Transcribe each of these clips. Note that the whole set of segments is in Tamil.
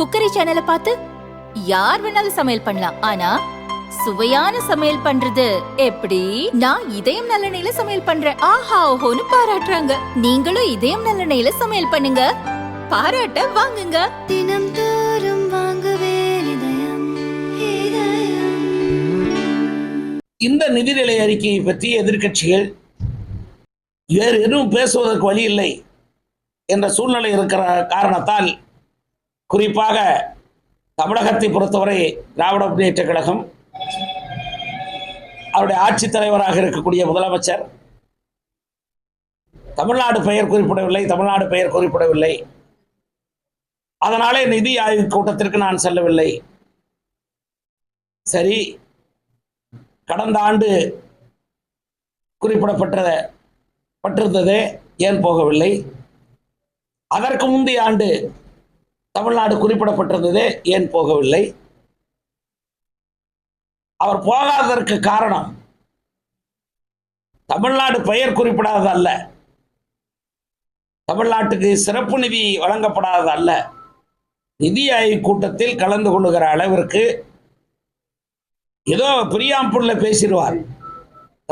குக்கரி சேனலை பார்த்து யார் வேணாலும் சமையல் பண்ணலாம். ஆனா சுவையான சமையல் பண்றது எப்படி? நான் இதயம் நல்லெண்ணெயில சமையல் பண்றேன். ஆஹா ஓஹோன்னு பாராட்டுறாங்க. நீங்களும் இதயம் நல்லெண்ணெயில சமையல் பண்ணுங்க. பாராட்ட வாங்குங்க. தினம் தோறும் வாங்குவே இதயம் இதயம். இந்த நிதிநிலை அறிக்கையை பற்றி எதிர்க்கட்சிகள் வேறு எதுவும் பேசுவதற்கு வழி இல்லை என்ற சூழ்நிலை இருக்கிற காரணத்தால் குறிப்பாக தமிழகத்தை பொறுத்தவரை திராவிட முன்னேற்ற கழகம் அவருடைய ஆட்சித் தலைவராக இருக்கக்கூடிய முதலமைச்சர் தமிழ்நாடு பெயர் குறிப்பிடவில்லை தமிழ்நாடு பெயர் குறிப்பிடவில்லை. அதனாலே நிதி ஆய்வு கூட்டத்திற்கு நான் செல்லவில்லை. சரி கடந்த ஆண்டு குறிப்பிடப்பட்ட பட்டிருந்ததே ஏன் போகவில்லை? அதற்கு முந்தைய ஆண்டு தமிழ்நாடு குறிப்பிடப்பட்டிருந்ததே ஏன் போகவில்லை? அவர் போகாததற்கு காரணம் தமிழ்நாடு பெயர் குறிப்பிடாதது அல்ல. தமிழ்நாட்டுக்கு சிறப்பு நிதி வழங்கப்படாதது அல்ல. நிதி ஆய்வு கூட்டத்தில் கலந்து கொள்ளுகிற அளவிற்கு ஏதோ பிரியாம்புள்ள பேசிடுவார்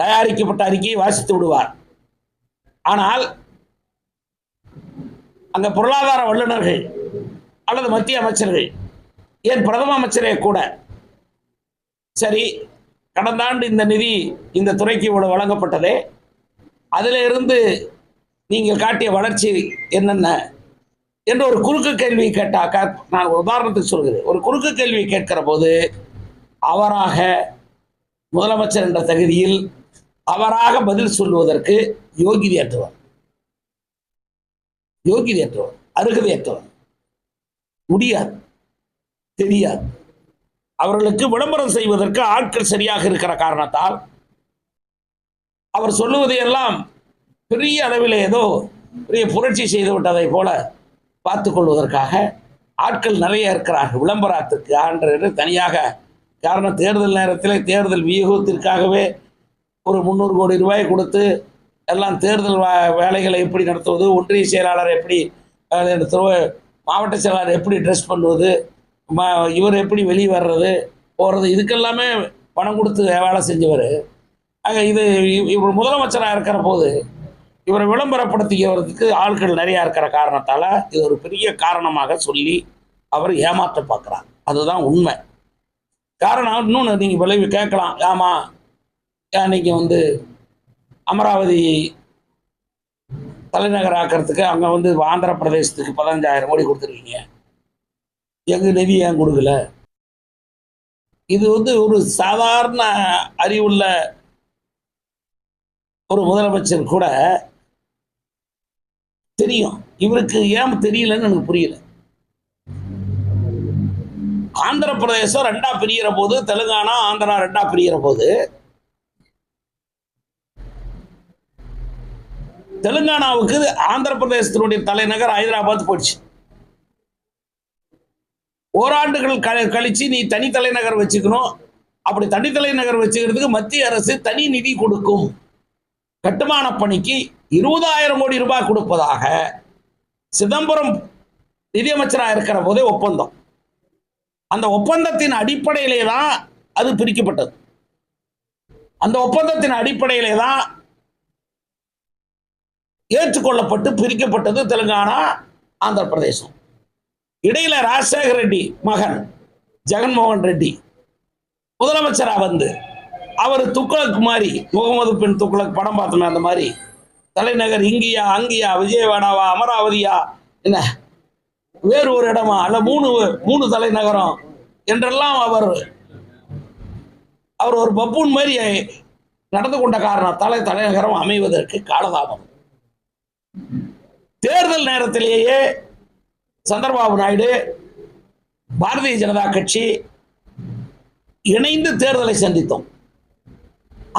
தயாரிக்கப்பட்ட அறிக்கையை வாசித்து விடுவார். ஆனால் அங்க பொருளாதார வல்லுநர்கள் அல்லது மத்திய அமைச்சர்கள் ஏன் பிரதம அமைச்சரே கூட? சரி கடந்த ஆண்டு இந்த நிதி இந்த துறைக்கு இவ்வளவு வழங்கப்பட்டதே அதில் இருந்து நீங்கள் காட்டிய வளர்ச்சி என்னென்ன? என்று ஒரு குறுக்கு கேள்வி கேட்டாக்க நான் ஒரு உதாரணத்துக்கு சொல்கிறேன். ஒரு குறுக்கு கேள்வி கேட்கிற போது அவராக முதலமைச்சர் என்ற தகுதியில் அவராக பதில் சொல்வதற்கு யோகிதையற்றவர் யோகிதையற்றவர் அருகதையற்றவர். முடியாது. தெரியாது. அவர்களுக்கு விளம்பரம் செய்வதற்கு ஆட்கள் சரியாக இருக்கிற காரணத்தால் அவர் சொல்லுவதையெல்லாம் பெரிய அளவில் ஏதோ பெரிய புரட்சி செய்து விட்டதை போல பார்த்து கொள்வதற்காக ஆட்கள் நிறைய இருக்கிறார்கள். விளம்பரத்திற்கு என்று தனியாக காரணம் தேர்தல் நேரத்தில் தேர்தல் வியூகத்திற்காகவே ஒரு முந்நூறு கோடி ரூபாய் கொடுத்து எல்லாம் தேர்தல் வே- வேலைகளை எப்படி நடத்துவது ஒன்றிய செயலாளர் எப்படி வேலை மாவட்ட செயலாளர் எப்படி ட்ரெஸ் பண்ணுவது ம இவர் எப்படி வெளியே வர்றது போகிறது இதுக்கெல்லாமே பணம் கொடுத்து வேலை செஞ்சவர். ஆக இது இவர் முதலமைச்சராக இருக்கிற போது இவரை விளம்பரப்படுத்திக்கிறதுக்கு ஆட்கள் நிறையா இருக்கிற காரணத்தால் இது ஒரு பெரிய காரணமாக சொல்லி அவர் ஏமாற்ற பார்க்குறார். அதுதான் உண்மை. காரணம் இன்னொன்று நீங்கள் விளைவு கேட்கலாம். ஆமாம் ஏன் நீங்கள் வந்து அமராவதி தலைநகர் ஆக்கிறதுக்கு அங்கே வந்து ஆந்திர பிரதேசத்துக்கு பதினஞ்சாயிரம் கோடி கொடுத்துருக்கீங்க. எங்கள் நிதி ஏன் கொடுக்கல? இது வந்து ஒரு சாதாரண அறிவுள்ள ஒரு முதலமைச்சர் கூட தெரியும். இவருக்கு ஏன் தெரியலன்னு எனக்கு புரியல. ஆந்திர பிரதேசம் ரெண்டா பிரிகிற போது தெலுங்கானா ஆந்திரா ரெண்டா பிரிகிற போது தெலுங்கானாவுக்கு ஆந்திர பிரதேசத்தினுடைய தலைநகர் ஹைதராபாத் போயிடுச்சு. ஓராண்டுகள் கழிச்சு நீ தனி தலைநகர் வச்சுக்கணும். அப்படி தனி தலைநகர் வச்சுக்கிறதுக்கு மத்திய அரசு தனி நிதி கொடுக்கும். கட்டுமான பணிக்கு இருபதாயிரம் கோடி ரூபாய் கொடுப்பதாக சிதம்பரம் நிதியமைச்சராக இருக்கிற போதே ஒப்பந்தம். அந்த ஒப்பந்தத்தின் அடிப்படையிலே தான் அது பிரிக்கப்பட்டது. அந்த ஒப்பந்தத்தின் அடிப்படையிலே தான் ஏற்றுக்கொள்ளப்பட்டு பிரிக்கப்பட்டது தெலுங்கானா ஆந்திர பிரதேசம் இடையில ராஜசேகர ரெட்டி மகன் ஜெகன்மோகன் ரெட்டி. முதலமைச்சராக வந்து அவர் துக்ளக் மாதிரி முகமது பின் துக்ளக் படம் பார்த்தோமே அந்த மாதிரி. தலைநகர் இங்கியா அங்கியா விஜயவாடாவா அமராவதியா என்ன? வேறு ஒரு இடமா? அல்ல மூணு மூணு தலைநகரம் என்றெல்லாம் அவர் அவர் ஒரு பப்பூன் மாதிரி நடந்து கொண்ட காரணத்தால் தலைநகரம் அமைவதற்கு காலதாமம் தேர்தல் நேரத்திலேயே சந்திரபாபு நாயுடு பாரதிய ஜனதா கட்சி இணைந்து தேர்தலை சந்தித்தோம்.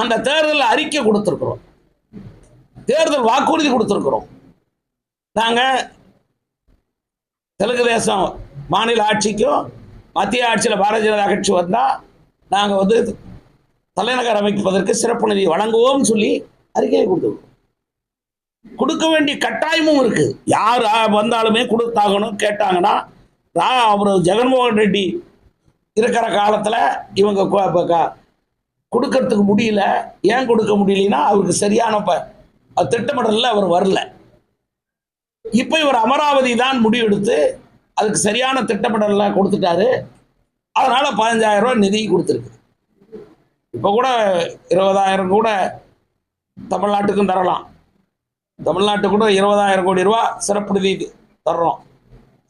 அந்த தேர்தல் அறிக்கை கொடுத்துருக்குறோம். தேர்தல் வாக்குறுதி கொடுத்துருக்குறோம். நாங்கள் தெலுங்கு தேசம் மாநில ஆட்சிக்கும் மத்திய ஆட்சியில் பாரதிய ஜனதா கட்சி வந்தால் நாங்கள் வந்து தலைநகர் அமைப்பதற்கு சிறப்பு நிதி வழங்குவோம்னு சொல்லி அறிக்கையை கொடுத்துருக்கோம் கொடுக்க வேண்டிய கட்டாயமும் இருக்கு. யார் வந்தாலுமே கொடுத்தாகணும். கேட்டாங்கன்னா அவர் ஜெகன்மோகன் ரெட்டி இருக்கிற காலத்தில் இவங்க க- கொடுக்கறதுக்கு முடியல. ஏன் கொடுக்க முடியலன்னா அவருக்கு சரியான ப திட்டமிடலில் அவர் வரல. இப்போ இவர் அமராவதி தான் முடிவெடுத்து அதுக்கு சரியான திட்டமிடலில் கொடுத்துட்டாரு. அதனால் பதினஞ்சாயிரம் ரூபா நிதி கொடுத்துருக்கு. இப்போ கூட இருபதாயிரம் கூட தமிழ்நாட்டுக்கும் தரலாம். தமிழ்நாட்டுக்கு கூட இருபதாயிரம் கோடி ரூபா சிறப்பு நிதி தர்றோம்.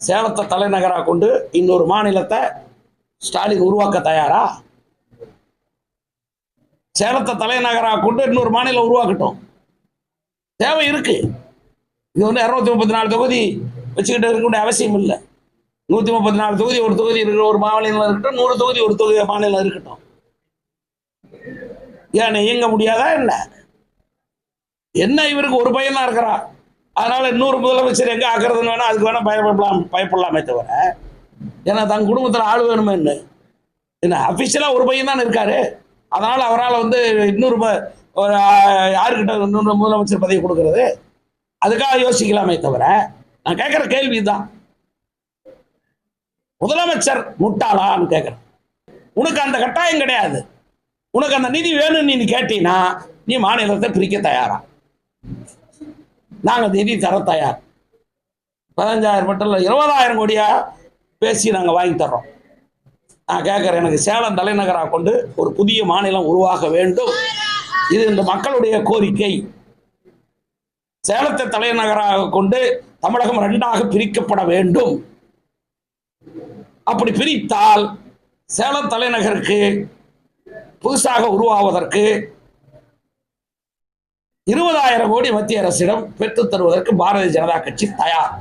சேலத்தை தலைநகராக கொண்டு இன்னொரு மாநிலத்தை ஸ்டாலின் உருவாக்க தயாரா? சேலத்தை தலைநகராக கொண்டு இன்னொரு மாநிலம் உருவாக்கட்டும். தேவை இருக்கு. இது வந்து இரநூத்தி முப்பத்தி நாலு தொகுதி வச்சுக்கிட்டு இருக்க வேண்டிய அவசியம் இல்லை. நூற்றி முப்பத்தி நாலு தொகுதி ஒரு தொகுதி இருக்கிற ஒரு மாநிலம் இருக்கட்டும் நூறு தொகுதி ஒரு தொகுதி மாநிலம் இருக்கட்டும். ஏன் இயங்க முடியாதா என்ன? என்ன இவருக்கு ஒரு பையனா இருக்கிறா? அதனால இன்னொரு முதலமைச்சர் எங்க ஆக்குறதுன்னு வேணா அதுக்கு வேணா பயப்படலாம் பயப்படலாமே தவிர ஏன்னா தன் குடும்பத்தில் ஆள் வேணுமே என்ன? அபிஷியலா அஃபிஷியலாக ஒரு பையன் தான் இருக்காரு. அதனால அவரால் வந்து இன்னொரு ஒரு யாருக்கிட்ட இன்னொரு முதலமைச்சர் பதவி கொடுக்கறது? அதுக்காக யோசிக்கலாமே தவிர நான் கேட்குற கேள்வி தான் முதலமைச்சர் முட்டாளான்னு கேட்குறேன். உனக்கு அந்த கட்டாயம் கிடையாது. உனக்கு அந்த நிதி வேணும்னு நீ கேட்டீங்கன்னா நீ மாநிலத்தை பிரிக்க தயாரா? நாங்கள் நிதி தர தயார் பதினஞ்சாயிரம் மட்டும் இல்லை இருபதாயிரம் கோடியா பேசி நாங்கள் வாங்கி தர்றோம். நான் கேட்குறேன் எனக்கு சேலம் தலைநகராக கொண்டு ஒரு புதிய மாநிலம் உருவாக வேண்டும். இது இந்த மக்களுடைய கோரிக்கை. சேலத்தை தலைநகராக கொண்டு தமிழகம் ரெண்டாக பிரிக்கப்பட வேண்டும். அப்படி பிரித்தால் சேலம் தலைநகருக்கு புதுசாக உருவாவதற்கு இருபதாயிரம் கோடி மத்திய அரசிடம் பெற்றுத் தருவதற்கு பாரதிய ஜனதா கட்சி தயார்.